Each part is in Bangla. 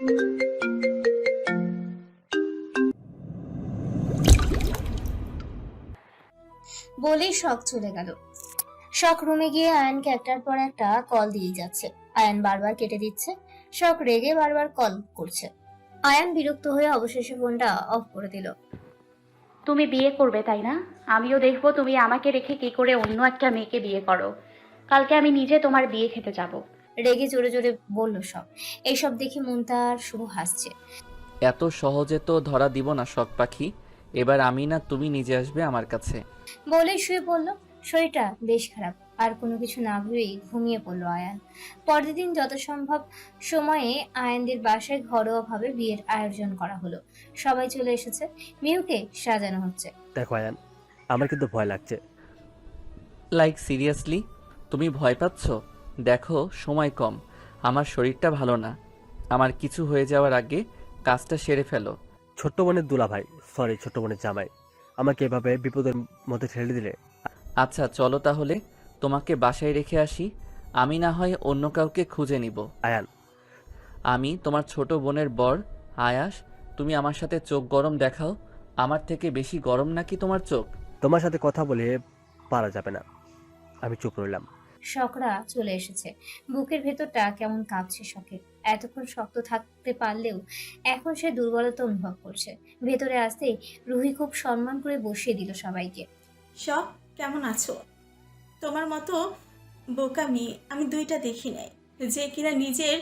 বলেই শখ চলে গেল। শখ রুমে গিয়ে আয়নকে একটার পর একটা কল দিয়ে যাচ্ছে। আয়ন বারবার কেটে দিচ্ছে। শখ রেগে বারবার কল করছে। আয়ন বিরক্ত হয়ে অবশেষে ফোনটা অফ করে দিল। তুমি বিয়ে করবে, তাই না? আমিও দেখব তুমি আমাকে রেখে কি করে অন্য একটা মেয়েকে বিয়ে করো। কালকে আমি নিজে তোমার বিয়ে খেতে যাব। রেগে জোরে জোরে বলল সব। এইসব দেখে মন তার শুভ হাসছে। এত সহজে তো ধরা দিব না শখ পাখি। এবার আমি না তুমি নিজে আসবে আমার কাছে। বলে শুয়ে পড়ল। শরীরটা বেশ খারাপ আর কোনো কিছু না ভেবেই ঘুমিয়ে পড়ল আয়ান। পরের দিন যত সম্ভব সময়ে আয়ানদের বাসায় ঘরোয়াভাবে বিয়ের আয়োজন করা হলো। সবাই চলে এসেছে। মিহুকে সাজানো হচ্ছে। দেখো আয়ান আমার কিন্তু ভয় লাগছে। লাইক সিরিয়াসলি তুমি ভয় পাচ্ছ? দেখো সময় কম। আমার শরীরটা ভালো না। আমার কিছু হয়ে যাওয়ার আগে কাজটা সেরে ফেলো। ছোট্ট বোনের দুলা ভাই সরি ছোট্ট বোনের জামাই আমাকে এভাবে বিপদের মধ্যে ঠেলে দিলে। আচ্ছা চলো তাহলে তোমাকে বাসায় রেখে আসি। আমি না হয় অন্য কাউকে খুঁজে নিব। আয়ান। আমি তোমার ছোট বোনের বর আয়াস তুমি আমার সাথে চোখ গরম দেখাও। আমার থেকে বেশি গরম নাকি তোমার চোখ? তোমার সাথে কথা বলে পারা যাবে না। আমি চুপ রইলাম। শখরা চলে এসেছে। বুকের ভেতরটা কেমন কাঁপছে শখের। এতক্ষণ শক্ত থাকতে পারলেও এখন সে দুর্বলতা অনুভব করছে। ভেতরে আসতেই রুহি খুব সম্মান করে বসিয়ে দিল সবাইকে। শখ কেমন আছো? তোমার মতো বোকা মেয়ে আমি দুইটা দেখি নাই যে কিনা নিজের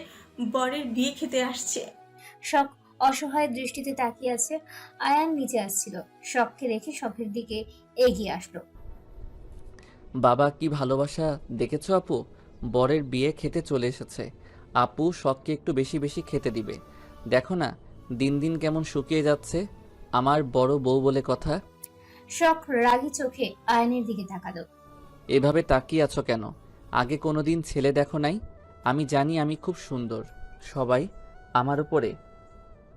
বরের বিয়ে খেতে আসছে। শখ অসহায় দৃষ্টিতে তাকিয়ে আছে আয়ান নিচে আসছিল। শখকে রেখে শখের দিকে এগিয়ে আসলো। বাবা কি ভালোবাসা দেখেছ আপু? বরের বিয়ে খেতে চলে এসেছে। আপু শখকে একটু বেশি বেশি খেতে দিবে। দেখো না দিন দিন কেমন শুকিয়ে যাচ্ছে। আমার বড় বউ বলে কথা। শখ রাগি চোখে আয়নের দিকে তাকালো। এভাবে তাকিয়ে আছো কেন? আগে কোনোদিন ছেলে দেখো নাই? আমি জানি আমি খুব সুন্দর। সবাই আমার উপরে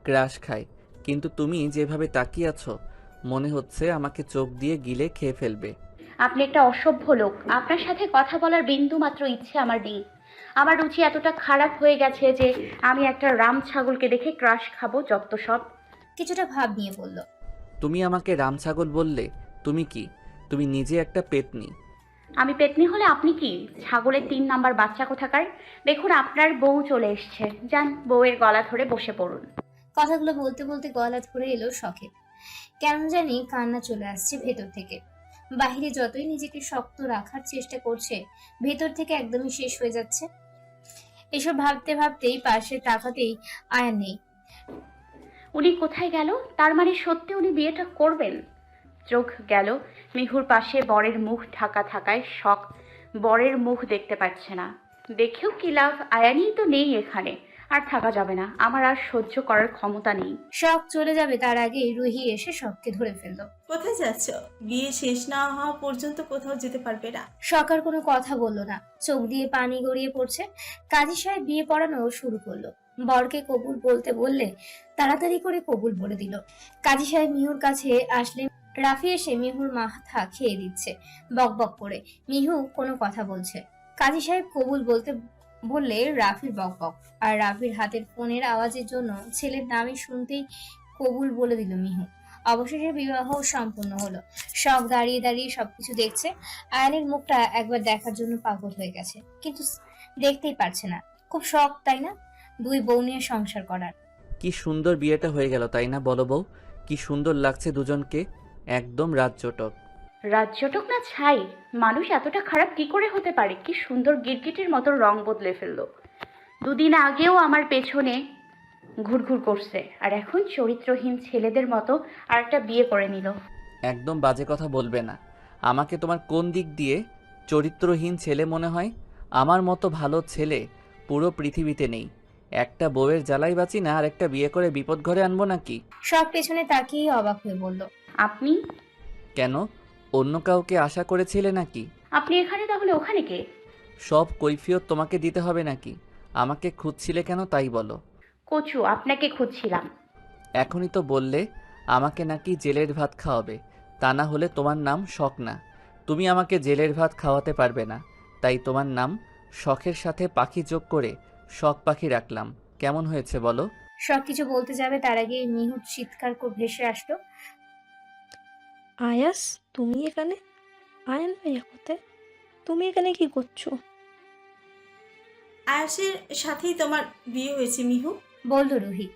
ক্রাশ খায়। কিন্তু তুমি যেভাবে তাকিয়ে আছো মনে হচ্ছে আমাকে চোখ দিয়ে গিলে খেয়ে ফেলবে। আপনি একটা অসভ্য লোক। আপনার সাথে কথা বলার বিন্দু মাত্র ইচ্ছে আমার নেই। আমার রুচি এতটা খারাপ হয়ে গেছে যে আমি একটা রাম ছাগলকে দেখে ক্রাশ খাব যত সব। কিছুটা ভাব নিয়ে বলল। তুমি আমাকে রাম ছাগল বললে তুমি কি? তুমি নিজে একটা পেতনি। আমি পেতনি হলে আপনি কি? ছাগলের তিন নাম্বার বাচ্চা কোথাকার? দেখুন আপনার বউ চলে এসছে। যান বউয়ের গলা ধরে বসে পড়ুন। কথাগুলো বলতে বলতে গলা ধরে এলো শখে। কেন জানি কান্না চলে আসছে ভেতর থেকে। বাহিরে যতই নিজেকে শক্ত রাখার চেষ্টা করছে, ভেতর থেকে একদমই শেষ হয়ে যাচ্ছে। এসব ভাবতে ভাবতেই পাশে তাকাতেই আয়া নেই। উনি কোথায় গেল? তার মানে সত্যি উনি বিয়েটা করবেন? চোখ গেল। মিহুর পাশে বরের মুখ ঢাকা থাকায় শখ। বরের মুখ দেখতে পাচ্ছে না। দেখেও কি লাভ? আয়ানি তো নেই এখানে। আর থাকা যাবে না। আমার আর সহ্য করার ক্ষমতা নেই। শখ চলে যাবে তার আগেই রুহি এসে শখকে ধরে ফেলল। কোথায় যাচ্ছ? বিয়ে শেষ না হওয়া পর্যন্ত কোথাও যেতে পারবে না। শখ আর কোনো কথা বলল না। চোখ দিয়ে পানি গড়িয়ে পড়ছে। কাজী সাহেব বিয়ে পড়ানো শুরু করল। বরকে কবুল বলতে বললে তাড়াতাড়ি করে কবুল বলে দিল। কাজী সাহেব মিহুর কাছে আসলে রাফি এসে মিহুর মাথা খেয়ে দিচ্ছে বক বক করে। মিহু কোনো কথা বলছে। কাজী সাহেব কবুল বলতে বললে রাফির বক বক। আর রাফির হাতের ফোনের আওয়াজের জন্য ছেলের নামই শুনতেই কবুল বলে দিল মিহু। অবশেষে বিবাহ সম্পূর্ণ হলো। শখ দাঁড়িয়ে দাঁড়িয়ে সবকিছু দেখছে। আয়ানের মুখটা একবার দেখার জন্য পাগল হয়ে গেছে। কিন্তু দেখতেই পারছে না। খুব শখ, তাই না? দুই বউ নিয়ে সংসার করার। কি সুন্দর বিয়েটা হয়ে গেল, তাই না বলো বউ? কি সুন্দর লাগছে দুজনকে। একদম রাজ্যটক। রাজ্যটক না ছাই মানুষ এতটা খারাপ কি করে হতে পারে? কি সুন্দর গিরগিটির মতো রং বদলে ফেলল। দুদিন আগেও আমার পেছনে ঘুরঘুর করছে আর এখন চরিত্রহীন ছেলেদের মতো আর একটা বিয়ে করে নিল। একদম বাজে কথা বলবে না। আমাকে তোমার কোন দিক দিয়ে চরিত্রহীন ছেলে মনে হয়? আমার মতো ভালো ছেলে পুরো পৃথিবীতে নেই। একটা বউয়ের জ্বালাই বাঁচি না আর একটা বিয়ে করে বিপদ ঘরে আনব নাকি? সব পেছনে তাকিয়ে অবাক হয়ে বলল আপনি? কেন? অন্য কাউকে আশা করেছিলে নাকি? আপনি এখানে তাহলে ওখানে কে? সব কৈফিয়ত তোমাকে দিতে হবে নাকি? আমাকে খুঁজছিলে কেন তাই বলো। কচু আপনাকে খুঁজছিলাম। এখনই তো বললে আমাকে নাকি জেলের ভাত খাওয়াবে। তা না হলে তোমার নাম শখ না। তুমি আমাকে জেলের ভাত খাওয়াতে পারবে না। তাই তোমার নাম শখের সাথে পাখি যোগ করে শখ পাখি রাখলাম। কেমন হয়েছে বলো? সব কিছু বলতে যাবে তার আগে মিহুর চিৎকার করে ভেসে আসলো। আয়াস তুমি এখানে? আয়ান ভাইয়া কোথায়? তুমি এখানে কি করছ? আয়াসের সাথেই তোমার বিয়ে হয়েছে মিহু। বলল রুহি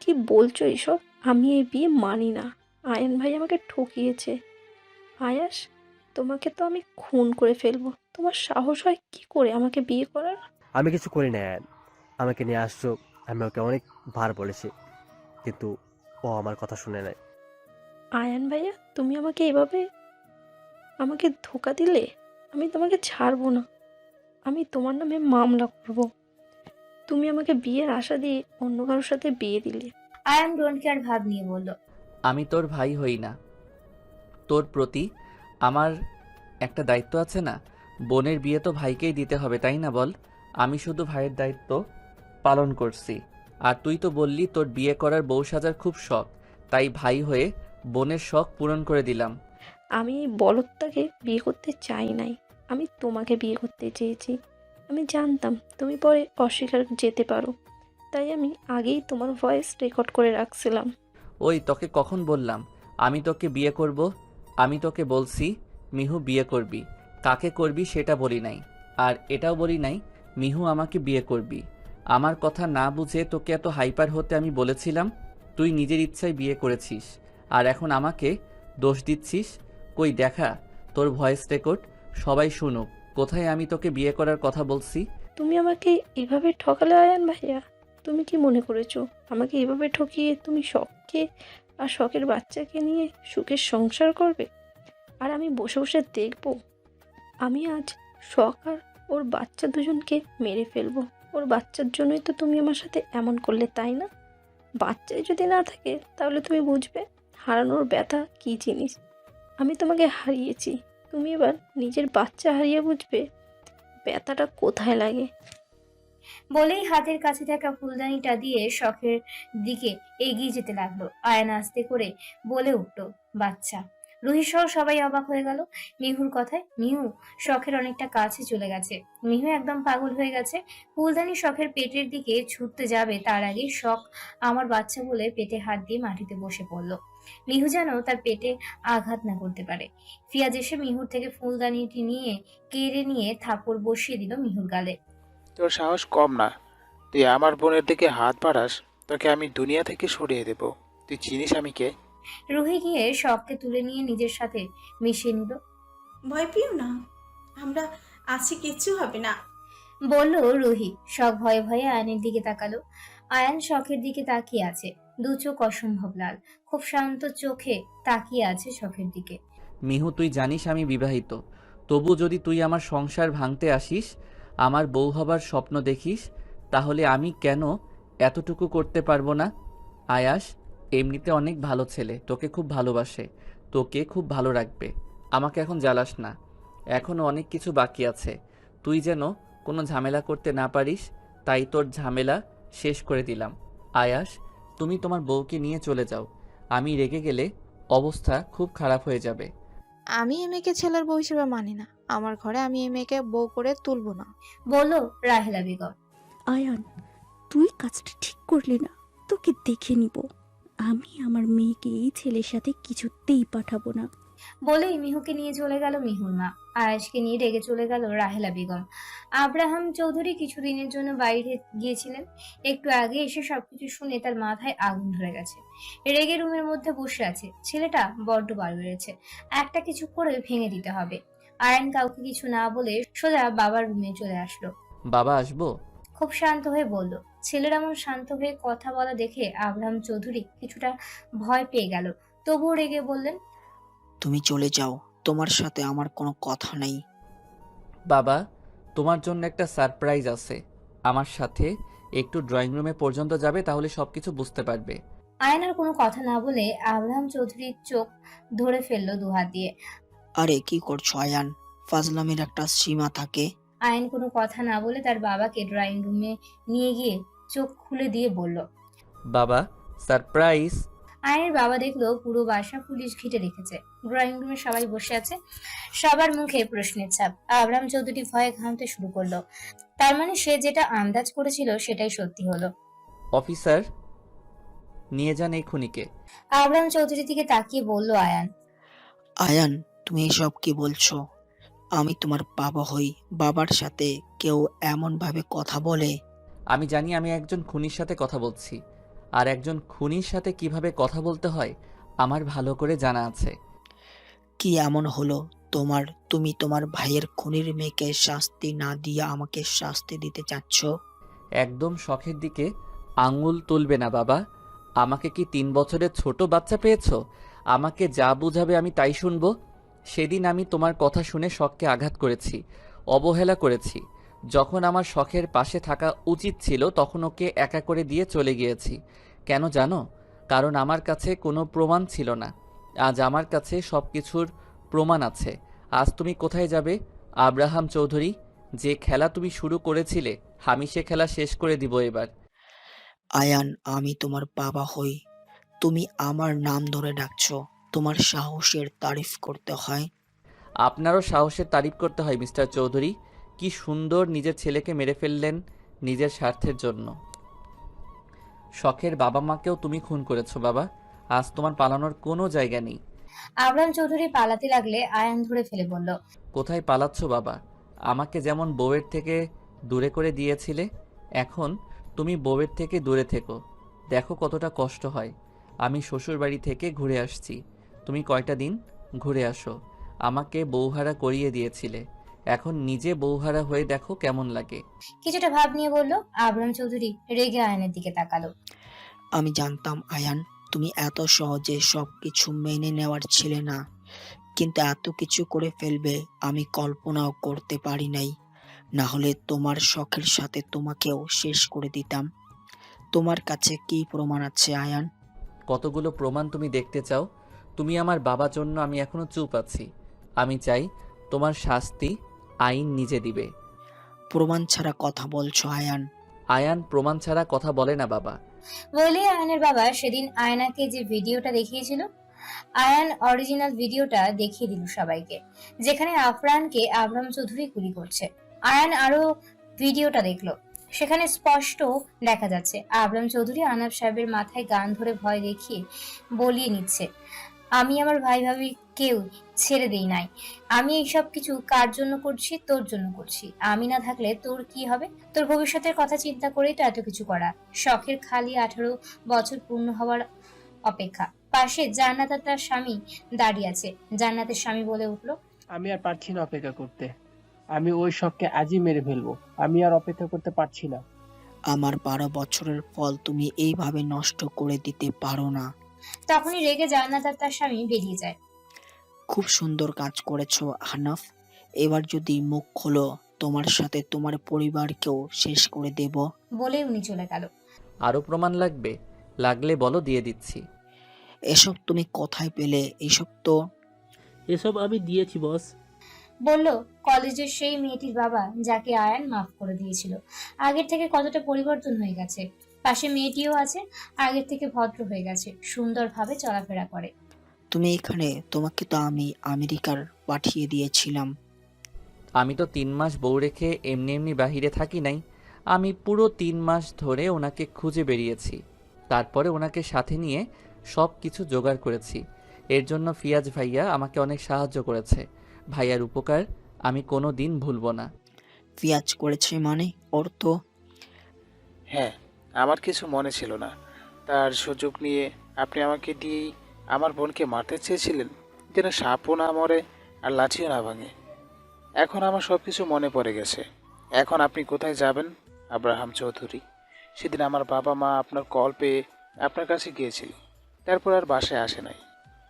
কি বলছো এসব? আমি এই বিয়ে মানি না। আয়ান ভাই আমাকে ঠকিয়েছে। আয়াস তোমাকে তো আমি খুন করে ফেলব। তোমার সাহস হয় কি করে আমাকে বিয়ে করার? আমি কিছু করি না অ্যান আমাকে নিয়ে আসছো আমি ওকে অনেক বার বলেছি। কিন্তু ও আমার কথা শুনে নাই। আয়ান ভাইয়া তুমি আমাকে এভাবে আমাকে ধোকা দিলে আমি তোমাকে ছাড়বো না। আমি তোমার নামে মামলা করব। তুমি আমাকে বিয়ের আশা দিয়ে অন্য কারোর সাথে বিয়ে দিলে। আয়ান ডোন্ট কেয়ার ভাব নিয়ে বলল আমি তোর ভাই হই না। তোর প্রতি আমার একটা দায়িত্ব আছে না? বোনের বিয়ে তো ভাইকেই দিতে হবে তাই না বল? আমি শুধু ভাইয়ের দায়িত্ব পালন করছি। আর তুই তো বললি তোর বিয়ে করার বউ সাজার খুব শখ। তাই ভাই হয়ে বোনের শখ পূরণ করে দিলাম। আমি এই বলদটাকে বিয়ে করতে চাই নাই। আমি তোমাকে বিয়ে করতে চেয়েছি। আমি জানতাম তুমি পরে অস্বীকার যেতে পারো। তাই আমি আগেই তোমার ভয়েস রেকর্ড করে রাখছিলাম। ওই তোকে কখন বললাম? আমি তোকে বিয়ে করব? আমি তোকে বলছি মিহু বিয়ে করবি। কাকে করবি সেটা বলি নাই। আর এটাও বলি নাই মিহু আমাকে বিয়ে করবি। আমার কথা না বুঝে তোকে এত হাইপার হতে আমি বলেছিলাম তুই নিজের ইচ্ছায় বিয়ে করেছিস। আর এখন আমাকে দোষ দিচ্ছিস? কই, দেখা, তোর ভয়েস রেকর্ড সবাই শুনুক। কোথায় আমি তোকে বিয়ে করার কথা বলছি? তুমি আমাকে এভাবে ঠকালে আয়ান ভাইয়া? তুমি কি মনে করেছ আমাকে এভাবে ঠকিয়ে তুমি শখকে আর শখের বাচ্চাকে নিয়ে সুখের সংসার করবে? আর আমি বসে বসে দেখব, আমি আজ শখ আর ওর বাচ্চা দুজনকে মেরে ফেলব। ওর বাচ্চার জন্যই তো তুমি আমার সাথে এমন করলে, তাই না? বাচ্চাই যদি না থাকে, তাহলে তুমি বুঝবে হারানোর ব্যথা কি জিনিস? আমি তোমাকে হারিয়েছি। তুমি এবার নিজের বাচ্চা হারিয়ে বুঝবে ব্যথাটা কোথায় লাগে। বলেই হাতের কাছে থাকা ফুলদানিটা দিয়ে শখের দিকে এগিয়ে যেতে লাগল। আয়না আস্তে করে বলে উঠল, বাচ্চা রুহি সহ সবাই অবাক হয়ে গেল। মিহুর কথায়, মিহু, শখের অনেকটা কাছে চলে গেছে। মিহু একদম পাগল হয়ে গেছে। ফুলদানি শখের পেটের দিকে ছুটতে যাবে, তার আগে শখ আমার বাচ্চা বলে পেটে হাত দিয়ে মাটিতে বসে পড়ল। মিহু যেন তার পেটে আঘাত না করতে পারে। ফিয়াজ এসে মিহুর থেকে ফুলদানিটি নিয়ে কেড়ে নিয়ে থাপড় বসিয়ে দিল মিহুর গালে। তোর সাহস কম না। তুই আমার বোনের দিকে হাত বাড়াস, তোকে আমি দুনিয়া থেকে সরিয়ে দেব। তুই চিনিস আমি কে? রুহি গিয়ে শখকে তুলে নিয়ে নিজের সাথে মিশিয়ে নিল। ভয় পেও না আমরা আছি কিচ্ছু হবে না। বলল রুহি শখ ভয়ে ভয়ে আয়নের দিকে তাকালো। আয়ান শখের দিকে তাকিয়ে আছে দু চোখ অসম্ভব লাল খুব শান্ত চোখে তাকিয়ে আছে শখের দিকে। মিহু তুই জানিস আমি বিবাহিত তবু যদি তুই আমার সংসার ভাঙতে আসিস আমার বউ হবার স্বপ্ন দেখিস তাহলে আমি কেন এতটুকু করতে পারব না? আয়াস এমনিতে অনেক ভালো ছেলে তোকে খুব ভালোবাসে তোকে খুব ভালো রাখবে আমাকে এখন জ্বালাস না এখনও অনেক কিছু বাকি আছে তুই যেন কোনো ঝামেলা করতে না পারিস তাই তোর ঝামেলা শেষ করে দিলাম। আয়াস তুমি তোমার বউকে নিয়ে চলে যাও আমি রেগে গেলে অবস্থা খুব খারাপ হয়ে যাবে। আমি এ মেয়েকে ছেলের বউ হিসেবে মানি না আমার ঘরে আমি এই মেয়েকে বউ করে তুলবো না। বলো রাহেলা বেগম। আয়ান তুই কাজটা ঠিক করলি না তোকে দেখে নিব। আমি আমার মেয়েকে এই ছেলের সাথে কিছুতেই পাঠাবো না। বলেই মিহুকে নিয়ে চলে গেল মিহুর মা। আয়েশকে নিয়ে রেগে চলে গেল রাহেলা বেগম। আব্রাহাম চৌধুরী কিছুদিনের জন্য বাইরে গিয়েছিলেন। একটু আগে এসে সবকিছু শুনে তার মাথায় আগুন ধরে গেছে। রেগে রুমের মধ্যে বসে আছে। ছেলেটা বড্ড বার বেড়েছে। একটা কিছু করে ভেঙে দিতে হবে। আয়ন কাউকে কিছু না বলে সোজা বাবার রুমে চলে আসলো। বাবা আসব? খুব শান্ত হয়ে বলল ছেলের এমন শান্ত হয়ে কথা বলা দেখে আব্রাহাম চৌধুরী কিছুটা ভয় পেয়ে গেল। তবুও রেগে বললেন তুমি চলে যাও তোমার সাথে আমার কোনো কথা নেই। বাবা তোমার জন্য একটা সারপ্রাইজ আছে। আমার সাথে একটু ড্রয়িং রুমে পর্যন্ত যাবে তাহলে সবকিছু বুঝতে পারবে। আয়নার কোনো কথা না বলে আব্রাহাম চৌধুরীর চোখ ধরে ফেলল দুহাত দিয়ে। আরে কি করছ আয়ান? ফাজলামির একটা সীমা থাকে। আয়ন কোনো কথা না বলে তার বাবাকে ড্রয়িং রুমে নিয়ে গিয়ে চোখ খুলে দিয়ে বলল বাবা সারপ্রাইজ। আয়নের বাবা দেখল পুরো বাসা পুলিশ ঘিরে রেখেছে। ড্রয়িং রুমে সবাই বসে আছে। সবার মুখে প্রশ্নের ছাপ। আব্রাহাম চৌধুরী ভয়ে ঘামতে শুরু করল। তার মানে সে যেটা আন্দাজ করেছিল সেটাই সত্যি হলো। অফিসার নিয়ে যান এই খুনিকে। আবরাম চৌধুরীর দিকে তাকিয়ে বলল আয়ান। আয়ান তুমি এসব কি বলছো? আমি তোমার বাবা হই। বাবার সাথে কেউ এমন ভাবে কথা বলে আমি জানি আমি একজন খুনির সাথে কথা বলছি। আর একজন খুনির সাথে কীভাবে কথা বলতে হয় আমার ভালো করে জানা আছে। কি এমন হলো? তোমার তুমি তোমার ভাইয়ের খুনির মেয়েকে শাস্তি না দিয়ে আমাকে শাস্তি দিতে চাচ্ছ? একদম শখের দিকে আঙুল তুলবে না বাবা। আমাকে কি তিন বছরের ছোট বাচ্চা পেয়েছ? আমাকে যা বুঝাবে আমি তাই শুনব। সেদিন আমি তোমার কথা শুনে শখকে আঘাত করেছি অবহেলা করেছি। যখন আমার শখের পাশে থাকা উচিত ছিল তখন ওকে একা করে দিয়ে চলে গিয়েছি। কেন জানো? কারণ আমার কাছে কোনো প্রমাণ ছিল না। আজ আমার কাছে সব কিছুর প্রমাণ আছে। আজ তুমি কোথায় যাবে? আব্রাহাম চৌধুরী যে খেলা তুমি শুরু করেছিলে আমি সে খেলা শেষ করে দিব এবার। আয়ান আমি তোমার বাবা হই। তুমি আমার নাম ধরে ডাকছো। তোমার সাহসের তারিফ করতে হয়। আপনারও সাহসের তারিফ করতে হয় মিস্টার চৌধুরী। কি সুন্দর নিজের ছেলেকে মেরে ফেললেন নিজের স্বার্থের জন্য। শখের বাবা মাকেও তুমি খুন করেছ বাবা। আজ তোমার পালানোর কোনো জায়গা নেই। আবরাম চৌধুরী পালাতে লাগলে আয়ান ধরে ফেলে বলল কোথায় পালাচ্ছ বাবা? আমাকে যেমন বউয়ের থেকে দূরে করে দিয়েছিলে এখন তুমি বউয়ের থেকে দূরে থেকো। দেখো কতটা কষ্ট হয়। আমি শ্বশুর বাড়ি থেকে ঘুরে আসছি। তুমি কয়টা দিন ঘুরে আসো। আমাকে বউহারা করিয়ে দিয়েছিলে। এখন নিজে বউহারা হয়ে দেখো কেমন লাগে। কিছুটা ভাব নিয়ে বলল আবরাম চৌধুরী রেগে আয়নের দিকে তাকালো। আমি জানতাম আয়ান তুমি এত সহজে সব কিছু মেনে নেওয়ার ছিলে না। কিন্তু এত কিছু করে ফেলবে আমি কল্পনাও করতে পারি নাই। না হলে তোমার শখের সাথে তোমাকেও শেষ করে দিতাম। তোমার কাছে কি প্রমাণ আছে আয়ান? কতগুলো প্রমাণ তুমি দেখতে চাও? তুমি আমার বাবার জন্য আমি এখনও চুপ আছি। আমি চাই তোমার শাস্তি আইন নিজে দিবে। প্রমাণ ছাড়া কথা বলছো আয়ান। আয়ান প্রমাণ ছাড়া কথা বলে না বাবা। বলে আয়নের বাবা সেদিন আয়নাকে যে ভিডিওটা দেখিয়েছিল আয়ান অরিজিনাল ভিডিওটা দেখিয়ে দিল সবাইকে যেখানে আফরানকে আবরাম চৌধুরী গুলি করছে। আয়ান আরও ভিডিওটা দেখল সেখানে স্পষ্ট দেখা যাচ্ছে আবরাম চৌধুরী আনাব সাহেবের মাথায় গান ধরে ভয় দেখিয়ে বলিয়ে নিচ্ছে। আমি আমার ভাই ভাবি কেউ ছেড়ে দেই নাই। আমি এই সব কিছু কার জন্য করছি তোর জন্য করছি? আমি না থাকলে তোর কি হবে? তোর ভবিষ্যতের কথা চিন্তা করেই তো এত কিছু করা। শখের খালি আঠারো বছর পূর্ণ হওয়ার অপেক্ষা। পাশে জান্নাত আর তার স্বামী দাঁড়িয়ে আছে। জান্নাতের স্বামী বলে উঠল আমি আর পারছি না অপেক্ষা করতে। আমি ওই শখকে আজই মেরে ফেলব। আমি আর অপেক্ষা করতে পারছি না। আমার বারো বছরের ফল তুমি এইভাবে নষ্ট করে দিতে পারো না। তখনই রেগে জান্নাত আর তার স্বামী বেরিয়ে যায়। খুব সুন্দর কাজ করেছ হানাফ। এবার যদি মুখ খোলো তোমার সাথে তোমার পরিবারকেও শেষ করে দেব। বলে উনি চলে গেল। আরও প্রমাণ লাগবে? লাগলে বলো দিয়ে দিচ্ছি। এসব তুমি কোথায় পেলে? এসব তো এসব আমি দিয়েছি বস। বলল কলেজের সেই মেয়েটির বাবা যাকে আয়ান মাফ করে দিয়েছিল। আগের থেকে কতটা পরিবর্তন হয়ে গেছে। পাশে মেয়েটিও আছে আগের থেকে ভদ্র হয়ে গেছে সুন্দরভাবে চলাফেরা করে। তুমি এখানে তোমাকে তো আমি আমেরিকার পাঠিয়ে দিয়েছিলাম। আমি তো তিন মাস বউ রেখে এমনি এমনি বাহিরে থাকি নাই। আমি পুরো তিন মাস ধরে ওনাকে খুঁজে বেরিয়েছি। তারপরে ওনাকে সাথে নিয়ে সব কিছু জোগাড় করেছি। এর জন্য ফিয়াজ ভাইয়া আমাকে অনেক সাহায্য করেছে। ভাইয়ার উপকার আমি কোনো দিন ভুলবো না। ফিয়াজ করেছে মানে ওর তো? হ্যাঁ আমার কিছু মনে ছিল না। তার সুযোগ নিয়ে আপনি আমাকে দিয়েই আমার বোনকে মারতে চেয়েছিলেন, যেন সাপও না মরে আর লাঠিও না ভাঙে। এখন আমার সব কিছু মনে পড়ে গেছে। এখন আপনি কোথায় যাবেন, আব্রাহাম চৌধুরী? সেদিন আমার বাবা মা আপনার কল পেয়ে আপনার কাছে গিয়েছিল। তারপর আর বাসায় আসে নাই।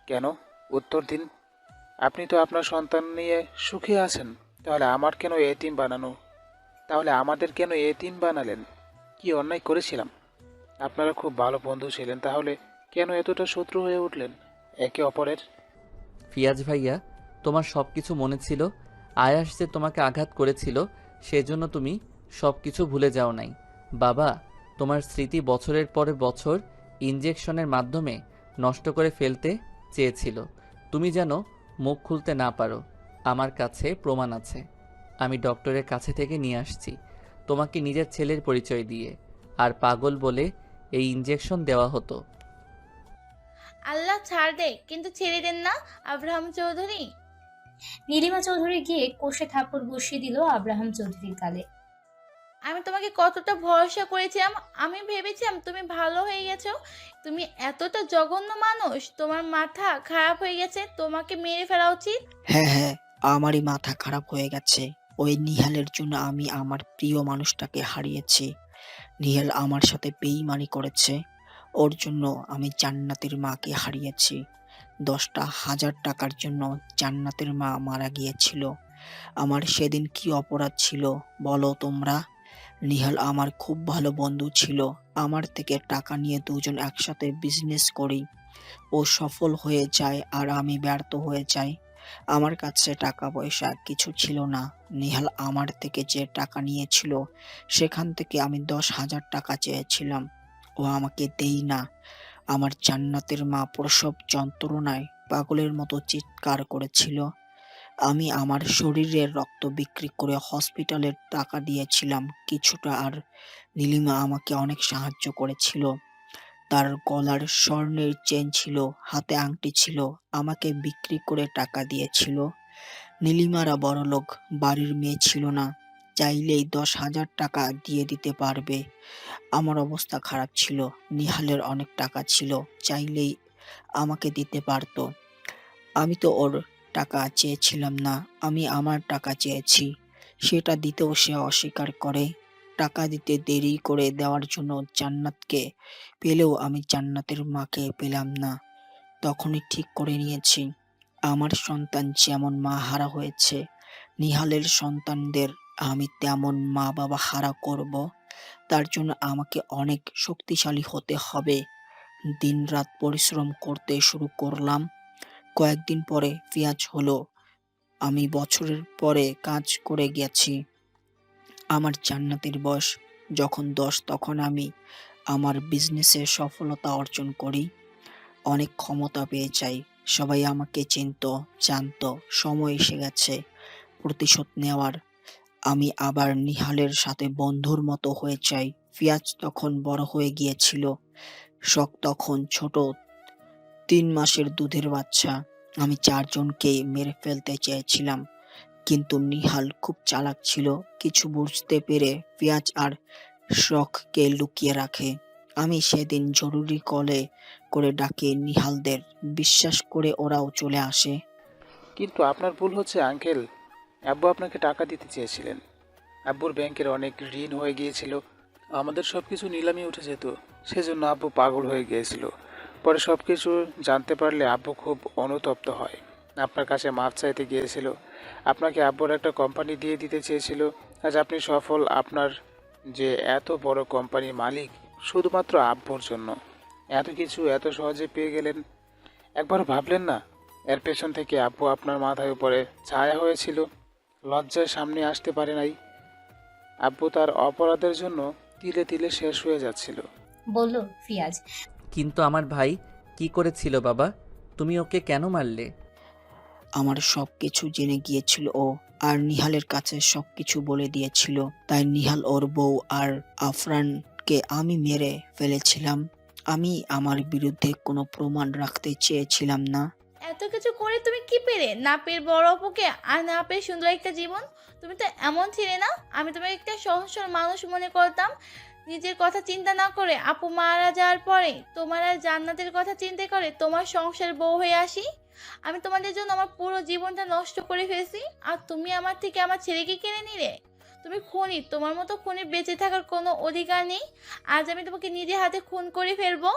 কেন? উত্তর দিন। আপনি তো আপনার সন্তান নিয়ে সুখে আছেন। তাহলে আমার কেন এতিম বানানো? তাহলে আমাদের কেন এতিম বানালেন? কি অন্যায় করেছিলাম? আপনারা খুব ভালো বন্ধু ছিলেন, তাহলে কেন এতটা শত্রু হয়ে উঠলেন একে অপরের? ফিয়াজ ভাইয়া, তোমার সব কিছু মনে ছিল, আয়াস যে তোমাকে আঘাত করেছিল, সেজন্য তুমি সব কিছু ভুলে যাও নাই। বাবা, তোমার স্মৃতি বছরের পরে বছর ইঞ্জেকশনের মাধ্যমে নষ্ট করে ফেলতে চেয়েছিল। তুমি যেন মুখ খুলতে না পারো, আমার কাছে প্রমাণ আছে। আমি ডক্টরের কাছে থেকে নিয়ে আসছি। তোমাকে নিজের ছেলের পরিচয় দিয়ে আর পাগল বলে এই ইঞ্জেকশন দেওয়া হতো। আল্লাহ ছাড় দে কিন্তু ছেড়ে দেন না আব্রাহাম চৌধুরী। নীলিমা চৌধুরী গিয়ে কষে থাপ্পড় বসিয়ে দিল আব্রাহাম চৌধুরীর গালে। আমি তোমাকে কতটা ভরসা করেছিলাম আমি ভেবেছিলাম তুমি ভালো হয়ে গেছো। তুমি এতটা জঘন্য মানুষ তোমার মাথা খারাপ হয়ে গেছে তোমাকে মেরে ফেলা উচিত। হ্যাঁ হ্যাঁ আমারই মাথা খারাপ হয়ে গেছে। ওই নিহালের জন্য আমি আমার প্রিয় মানুষটাকে হারিয়েছি। নিহাল আমার সাথে বেইমানি করেছে। ওর জন্য আমি জান্নাতের মাকে হারিয়েছি। দশটা হাজার টাকার জন্য জান্নাতের মা মারা গিয়েছিল। আমার সেদিন কি অপরাধ ছিল বলো তোমরা? নিহাল আমার খুব ভালো বন্ধু ছিল। আমার থেকে টাকা নিয়ে দুজন একসাথে বিজনেস করি। ও সফল হয়ে যায় আর আমি ব্যর্থ হয়ে যাই। আমার কাছে টাকা পয়সা কিছু ছিল না। নিহাল আমার থেকে যে টাকা নিয়েছিল, সেখান থেকে আমি দশ হাজার টাকা চেয়েছিলাম। ও আমাকে দেই না। আমার জান্নাতের মা প্রসব যন্ত্রণায় পাগলের মতো চিৎকার করেছিল। আমি আমার শরীরের রক্ত বিক্রি করে হসপিটালের টাকা দিয়েছিলাম। কিছুটা আর নীলিমা আমাকে অনেক সাহায্য করেছিল। তার গলার স্বর্ণের চেন ছিল, হাতে আংটি ছিল, আমাকে বিক্রি করে টাকা দিয়েছিল। নীলিমারা বড়লোক, বাড়ির মেয়ে ছিল না, চাইলেই দশ হাজার টাকা দিয়ে দিতে পারবে। আমার অবস্থা খারাপ ছিল, নিহালের অনেক টাকা ছিল, চাইলেই আমাকে দিতে পারতো। আমি তো ওর টাকা চেয়েছিলাম না, আমি আমার টাকা চেয়েছি, সেটা দিতেও সে অস্বীকার করে। টাকা দিতে দেরি করে দেওয়ার জন্য জান্নাতকে পেলেও আমি জান্নাতের মাকে পেলাম না। তখনই ঠিক করে নিয়েছি। আমার সন্তান যেমন মা হারা হয়েছে, নিহালের সন্তানদের আমি তেমন মা বাবা হারা করব। তার জন্য আমাকে অনেক শক্তিশালী হতে হবে। দিনরাত পরিশ্রম করতে শুরু করলাম। কয়েকদিন পরে পেঁয়াজ হলো। আমি বছরের পরে কাজ করে গেছি। আমার জান্নাতের বয়স যখন দশ, তখন আমি আমার বিজনেসে সফলতা অর্জন করি। অনেক ক্ষমতা পেয়ে যাই। সবাই আমাকে চিনত, জানত। সময় এসে গেছে, প্রতিশোধ নেওয়ার। আমি আবার নিহালের সাথে বন্ধুর মতো হয়ে যাই। পেঁয়াজ তখন বড় হয়ে গিয়েছিল। শখ তখন ছোট। তিন মাসের দুধের বাচ্চা। আমি চারজনকে মেরে ফেলতে চেয়েছিলাম। কিন্তু নিহাল খুব চালাক ছিল, কিছু বুঝতে পেরে পেঁয়াজ আর শখকে লুকিয়ে রাখে। আমি সেদিন জরুরি কলে করে ডাকি নিহালদের, বিশ্বাস করে ওরাও চলে আসে। কিন্তু আপনার ভুল হচ্ছে, আঙ্কেল। আব্বু আপনাকে টাকা দিতে চেয়েছিলেন। আব্বুর ব্যাংকের অনেক ঋণ হয়ে গিয়েছিল। আমাদের সব কিছু নিলামি উঠে যেত সেজন্য আব্বু পাগল হয়ে গিয়েছিল। পরে সব কিছু জানতে পারলে আব্বু খুব অনুতপ্ত হয়। আপনার কাছে মাপ চাইতে গিয়েছিল। আপনাকে আব্বুর একটা কোম্পানি দিয়ে দিতে চেয়েছিল। আজ আপনি সফল আপনার যে এত বড় কোম্পানির মালিক শুধুমাত্র আব্বুর জন্য। এত কিছু এত সহজে পেয়ে গেলেন। একবার ভাবলেন না এর পেছন থেকে আব্বু আপনার মাথায় উপরে ছায়া হয়েছিল। লজ্জায় সামনে আসতে পারে নাই। আব্বু তার অপরাধের জন্য তিলে তিলে শেষ হয়ে যাচ্ছিল। বলল ফিয়াজ। কিন্তু আমার ভাই কি করেছিল বাবা? তুমি ওকে কেন মারলে? আমার সব কিছু জেনে গিয়েছিল ও আর নিহালের কাছে সব কিছু বলে দিয়েছিল। তাই নিহাল ওর বউ আর আফরানকে আমি মেরে ফেলেছিলাম। আমি আমার বিরুদ্ধে কোনো প্রমাণ রাখতে চেয়েছিলাম না। এত কিছু করে তুমি কি পেলে? না পেয়ে বড় অপুকে আর না পেয়ে সুন্দর একটা জীবন? তুমি তো এমন ছিলে না? আমি তোমাকে একটা সহজ মানুষ মনে করতাম। নিজের কথা চিন্তা না করে আপু মারা যাওয়ার পরে তোমার আর জান্নাতের কথা চিন্তা করে তোমার সংসার বউ হয়ে আসি? আমি তোমাদের জন্য আমার পুরো জীবনটা নষ্ট করে ফেলছি। আর তুমি আমার থেকে আমার ছেলেকে কিনে নিলে? তুমি খুনি তোমার মতো খুনি বেঁচে থাকার কোনো অধিকার নেই। আজ আমি তোমাকে নিজে হাতে খুন করে ফেলব।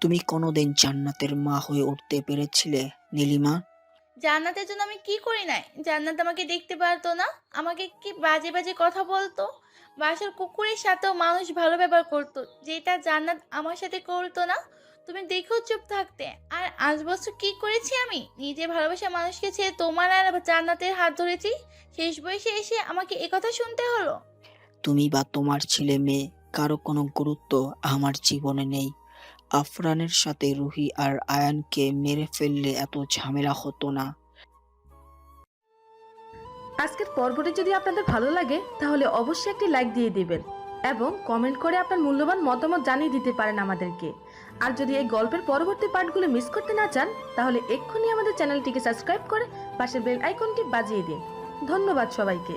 তুমি কোনোদিন জান্নাতের মা হয়ে উঠতে পেরেছিলে নীলিমা? জান্নাতের জন্য আমি কি করি নাই? জান্নাত আমাকে দেখতে পারতো না। আমাকে কি বাজে বাজে কথা বলতো? বাসার কুকুরের সাথেও মানুষ ভালো ব্যবহার করতো। যেটা জান্নাত আমার সাথে করতো না। তুমি দেখো চুপ থাকতে। আর আজ বছর কি করেছি আমি? নিজে ভালোবাসা মানুষকে ছেড়ে তোমার আর জান্নাতের হাত ধরেছি? শেষ বয়সে এসে আমাকে একথা শুনতে হলো? তুমি বা তোমার ছেলে মেয়ে কারও কোনো গুরুত্ব আমার জীবনে নেই। আফরানের সাথে রুহি আর আয়ানকে মেরে ফেললে এত ঝামেলা হতো না। আজকের পর্বটি যদি আপনাদের ভালো লাগে, তাহলে অবশ্যই একটি লাইক দিয়ে দিবেন এবং কমেন্ট করে আপনার মূল্যবান মতামত জানিয়ে দিতে পারেন আমাদেরকে। আর যদি এই গল্পের পরবর্তী পার্টগুলো মিস করতে না চান, তাহলে এক্ষুনি আমাদের চ্যানেলটিকে সাবস্ক্রাইব করে পাশের বেল আইকনটি বাজিয়ে দিন। ধন্যবাদ সবাইকে।